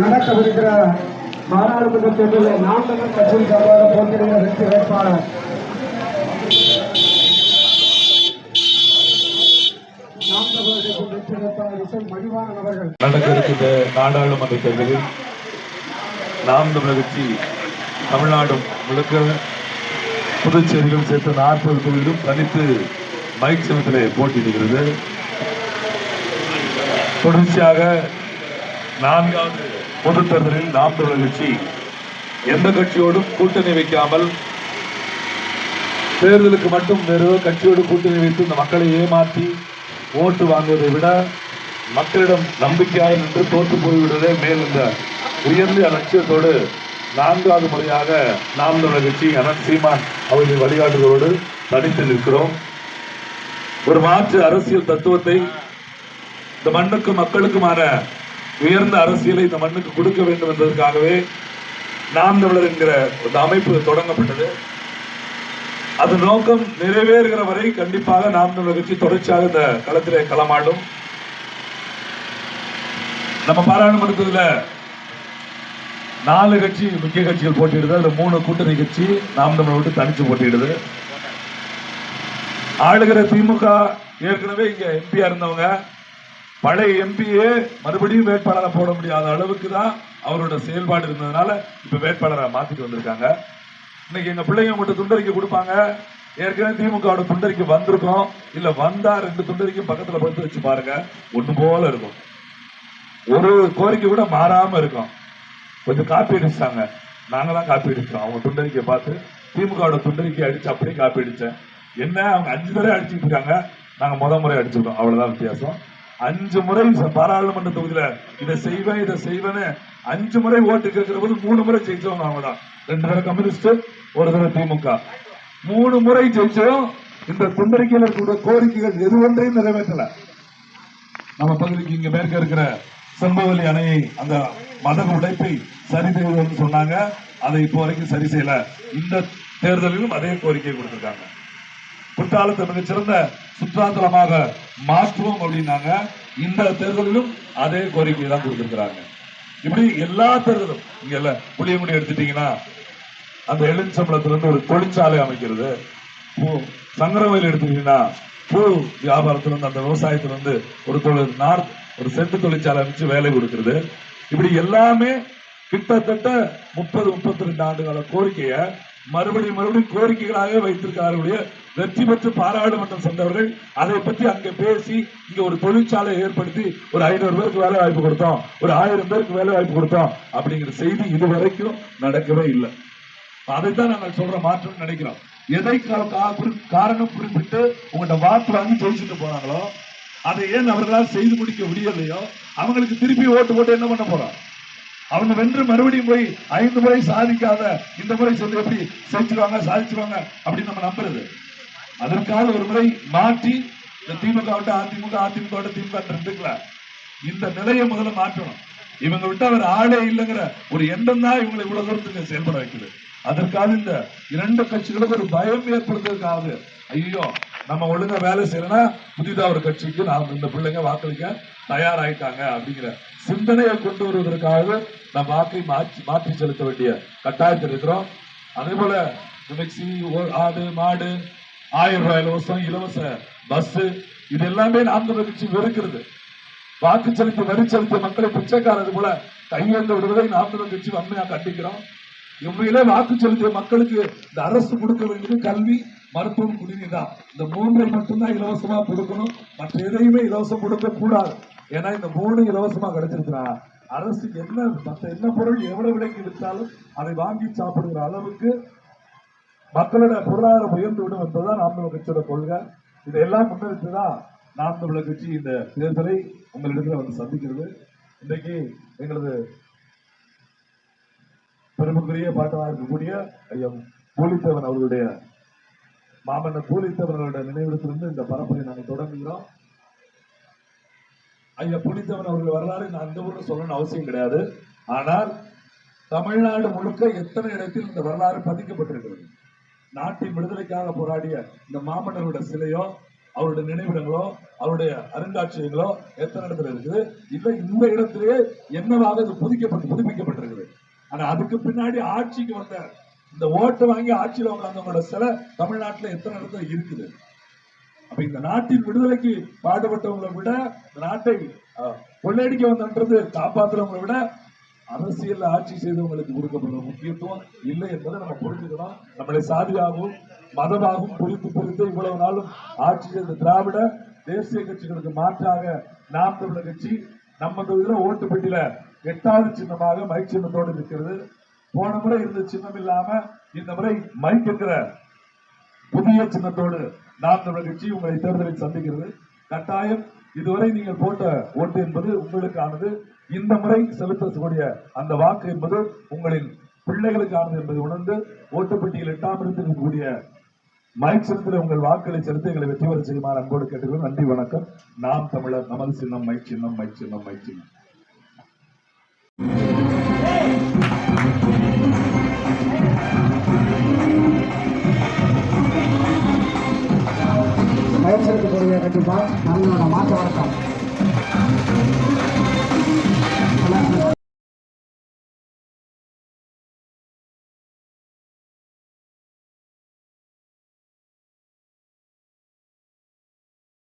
நடக்கவிருக்கிற பாராளுமன்ற தேர்தலில் நாம் தமிழ் கட்சியின் சார்பாக போட்டியிடுகிற வெற்றி வேட்பாளர் நாம் நடக்க இருக்கின்ற நாடாளுமன்ற தேர்தலில் நாம் தமிழர் கட்சி தமிழ்நாடு முழுக்க புதுச்சேரியில் சேர்த்து நாற்பது தொகுதியிலும் தனித்து மைக் சின்னத்திலே போட்டியிடுகிறது. தொடர்ச்சியாக நான்காவது பொதுத் தேர்தலில் நாம் தமிழர் கட்சி எந்த கட்சியோடும் கூட்டணி வைக்காமல் தேர்தலுக்கு மட்டும் வேறு கட்சியோடு கூட்டணி வைத்து இந்த மக்களை ஏமாற்றி ஓட்டு வாங்குவதை விட மக்களிடம் நம்பிக்கையாக நின்று தோற்று போய்விடுவதே மேல் இந்த உயர்ந்த லட்சியத்தோடு நான்காவது முறையாக நாம் தமிழர் கட்சி அனந்த் சீமான் அவர்களின் வழிகாட்டுதலோடு தனித்து நிற்கிறோம். ஒரு மாற்று அரசியல் தத்துவத்தை இந்த மண்ணுக்கும் மக்களுக்குமான உயர்ந்த அரசியலை இந்த மண்ணுக்கு கொடுக்க வேண்டும் என்பதற்காகவே நாம் தமிழர் என்கிற இந்த அமைப்பு தொடங்கப்பட்டது. அது நோக்கம் நிறைவேறுகிற வரை கண்டிப்பாக நாம் தமிழர் கட்சி தொடர்ச்சியாக இந்த களத்திலே களமாடும். நம்ம பாராளுமன்றத்தில் நாலு கட்சி முக்கிய கட்சிகள் போட்டியிடுது. அதுல மூணு கூட்டணி கட்சி நாம் தமிழர் விட்டு தனிச்சு போட்டியிடுது. ஆளுகிற திமுக ஏற்கனவே இங்க எம்பியா இருந்தவங்க. பழைய எம்பியே மறுபடியும் வேட்பாளரை போட முடியாத அளவுக்கு தான் அவரோட செயல்பாடு இருந்ததுனால இப்ப வேட்பாளரை மாத்திட்டு வந்திருக்காங்க. இன்னைக்கு எங்க பிள்ளைங்க மட்டும் துண்டறிக்கை கொடுப்பாங்க. ஏற்கனவே திமுகவோட துண்டறிக்கை வந்திருக்கும். இல்ல வந்தா ரெண்டு துண்டறிக்கையும் பக்கத்துல படுத்து வச்சு பாருங்க. ஒண்ணு போல இருக்கும். ஒரு கோரிக்கை கூட மாறாம இருக்கும். கொஞ்சம் காப்பி அடிச்சாங்க நாங்க தான் காப்பி அடிச்சோம் அவங்க துண்டறிக்கை பார்த்து திமுகவோட துண்டறிக்கை அடிச்சு அப்படியே காப்பி அடிச்சேன். என்ன? அவங்க அஞ்சு தடவை அடிச்சுட்டு இருக்காங்க. நாங்க முத முறை அடிச்சுட்டோம். அவ்வளவுதான் வித்தியாசம். அஞ்சு முறை பாராளுமன்ற தொகுதியில இதை செய்வேன் இதை செய்வேன்னு அஞ்சு முறை ஓட்டு கேட்கிற போது மூணு முறை ஜெயிச்சவங்க அவங்க தான். ரெண்டு தடவை கம்யூனிஸ்ட் ஒரு தடவை திமுக. மூணு முறை ஜெயிச்சோம் இந்த துண்டறிக்கையில் இருக்கக்கூடிய கோரிக்கைகள் எது ஒன்றையும் நிறைவேற்றல. நம்ம பகுதிக்கு இங்க மேற்க இருக்கிற செம்பவலி அணையை அந்த மத உடைப்பை சரி செய்வதுன்னு சொன்னாங்க. அதை இப்போ வரைக்கும் சரி செய்யல. இந்த தேர்தலிலும் அதே கோரிக்கை கொடுத்திருக்காங்க. குற்றாலத்தை மிகச்சிறந்த சுற்றுலாத்தலமாக மாற்றுவோம் அப்படின்னாங்க. இந்த தேர்தலிலும் அதே கோரிக்கை தான் கொடுத்திருக்கிறாங்க. இப்படி எல்லா தேர்தலும் இங்க இல்ல புளியங்குடி எடுத்துட்டீங்கன்னா அந்த எலுச்சம்பளத்திலிருந்து ஒரு தொழிற்சாலை அமைக்கிறது. பூ சங்கரவயல் எடுத்துக்கிட்டீங்கன்னா பூ வியாபாரத்திலிருந்து அந்த விவசாயத்திலிருந்து ஒரு தொழில் நார் ஒரு செட்டு தொழிற்சாலை அமைச்சு வேலை கொடுக்கிறது. இப்படி எல்லாமே கிட்டத்தட்ட முப்பது முப்பத்தி ரெண்டு ஆண்டுகால கோரிக்கையை மறுபடியும் மறுபடியும் கோரிக்கைகளாக வைத்திருக்கிறார்களுடைய வெற்றி பெற்று பாராளுமன்றம் சென்றவர்கள். அதை பற்றி அங்க பேசி இங்க ஒரு தொழிற்சாலை ஏற்படுத்தி ஒரு ஐநூறு பேருக்கு வேலை வாய்ப்பு கொடுத்தோம். ஒரு ஆயிரம் பேருக்கு வேலை வாய்ப்பு கொடுத்தோம். அப்படிங்கிற செய்தி இதுவரைக்கும் நடக்கவே இல்லை. அதைத்தான் நாங்கள் சொல்ற மாற்றம் நினைக்கிறோம். எதை காரணம் குறிப்பிட்டு உங்கள்கிட்ட வாக்கு வாங்கி ஜெயிச்சுட்டு போறாங்களோ அதை ஏன் அவர்களால் செய்து முடிக்க முடியலையோ அவங்களுக்கு திருப்பி ஓட்டு போட்டு என்ன பண்ண போறோம்? அவங்க வென்று மறுபடியும் போய் ஐந்து முறை சாதிக்காத இந்த முறை சொல்லி எப்படி செஞ்சிருவாங்க சாதிச்சிருவாங்க அப்படின்னு நம்ம நம்புறது. அதற்காக ஒரு முறை மாற்றி இந்த திமுக விட்டு அதிமுக அதிமுக விட்டு திமுக இருந்துக்கல. இந்த நிலையை முதல்ல மாற்றணும். இவங்க விட்டு அவர் ஆளே இல்லைங்கிற ஒரு எண்ணம் தான் இவங்களை இவ்வளவு தூரத்துக்கு செயல்பட வைக்குது. அதற்காக இந்த இரண்டு கட்சிகளுக்கு ஒரு பயம் ஏற்படுத்துறதுக்காக ஐயோ நம்ம ஒழுங்கா வேலை செய்யலன்னா புதிதா ஒரு கட்சிக்கு நாம் இந்த பிள்ளைங்க வாக்களிக்க தயாராயிட்டாங்க அப்படிங்கிற சிந்தனையை கொண்டு வருவதற்காக நம் வாக்கை மாற்றி மாற்றி செலுத்த வேண்டிய கட்டாயத்தில் இருக்கிறோம். அதே போல மிக்சி ஓ- ஆடு மாடு ஆயிரம் ரூபாய் இலவசம் இலவச பஸ் இது எல்லாமே நாம் கட்சி வெறுக்கிறது. வாக்கு செலுத்தி வரி செலுத்திய மக்களை பிச்சைக்காரது போல கையெழுந்து விடுவதை நாம் கட்சி வன்மையாக கண்டிக்கிறோம். உண்மையிலே வாக்கு செலுத்திய மக்களுக்கு இந்த அரசு கொடுக்க வேண்டியது கல்வி மருத்துவம் குடிநீர் தான் இந்த மூன்றை மட்டும்தான் இலவசமா கொடுக்கணும். மற்ற எதையுமே இலவசம் கொடுக்க கூடாது. ஏன்னா இந்த மூணு இலவசமா கிடைச்சிருக்கிறா அரசு என்ன மற்ற என்ன பொருள் எவ்வளவு விலைக்கு விற்றாலும் அதை வாங்கி சாப்பிடுகிற அளவுக்கு மக்களோட பொருளாதாரம் உயர்ந்து விடும் என்பதுதான் நாம் தமிழர் கட்சியோட கொள்கை. இதையெல்லாம் முன்னெடுத்துதான் நாம் தமிழர் கட்சி இந்த தேர்தலை உங்களிடத்தில் வந்து சந்திக்கிறது. இன்றைக்கு எங்களது பெருமக்குரிய பாட்டமாக இருக்கக்கூடிய ஐயா பூலித்தேவன் அவர்களுடைய மாமன்னர் பூலித்தேவன் அவர்களுடைய நினைவிடத்திலிருந்து இந்த பரப்புரை நாங்கள் தொடங்குகிறோம். ஐயா புனித்தவன் அவர்கள் வரலாறு நான் அந்த ஊரில் சொல்லணும்னு அவசியம் கிடையாது. ஆனால் தமிழ்நாடு முழுக்க எத்தனை இடத்தில் இந்த வரலாறு பதிக்கப்பட்டிருக்கிறது? நாட்டின் விடுதலைக்காக போராடிய இந்த மாமன்னரோட சிலையோ அவருடைய நினைவிடங்களோ அவருடைய அருங்காட்சியங்களோ எத்தனை இடத்துல இருக்குது? இல்லை இந்த இடத்திலேயே என்னவாக இது புதுக்கப்பட்டு புதுப்பிக்கப்பட்டிருக்கிறது? ஆனா அதுக்கு பின்னாடி ஆட்சிக்கு வந்த இந்த ஓட்டு வாங்கி ஆட்சியில் உட்கார்ந்தவங்களோட சிலை தமிழ்நாட்டில் எத்தனை இடத்துல இருக்குது? அப்ப இந்த நாட்டின் விடுதலைக்கு பாடுபட்டவங்களை விட இந்த நாட்டை கொள்ளையடிக்க வந்தன்றது காப்பாத்துறவங்களை விட அரசியல் ஆட்சி செய்தவங்களுக்கு கொடுக்கப்படுற முக்கியத்துவம் இல்லை என்பதை நம்ம புரிஞ்சுக்கணும். நம்மளை சாதியாகவும் மதமாகவும் புரித்து புரித்து இவ்வளவு நாளும் ஆட்சி செய்த திராவிட தேசிய கட்சிகளுக்கு மாற்றாக நாம் தமிழர் கட்சி நம்ம இதில் ஓட்டு பெட்டியில எட்டாவது சின்னமாக மைக் சின்னத்தோடு இருக்கிறது போன முறை இருந்த சின்னம் இல்லாம இந்த முறை மைக் என்கிற புதிய சின்னத்தோடு நாம் தமிழர் கட்சி உங்களை தேர்தலில் சந்திக்கிறது. கட்டாயம் இதுவரை நீங்கள் போட்ட ஓட்டு என்பது உங்களுக்கானது. இந்த முறை செலுத்தக்கூடிய அந்த வாக்கு என்பது உங்களின் பிள்ளைகளுக்கானது என்பதை உணர்ந்து ஓட்டுப்பட்டியில் எட்டாம் இருக்கக்கூடிய மைக் சின்னத்தில் உங்கள் வாக்களை செலுத்த எங்களை வெற்றி பெற செய்யுமாறு அன்போடு கேட்டுக்கிறோம் நன்றி வணக்கம். நாம் தமிழர் நமது சின்னம் மைக் சின்னம் மைக் சின்னம் மைக் சின்னம். பயன்படுத்திக் கொள்கையை கண்டிப்பாக நம்மளோட மாற்ற வழக்கம்.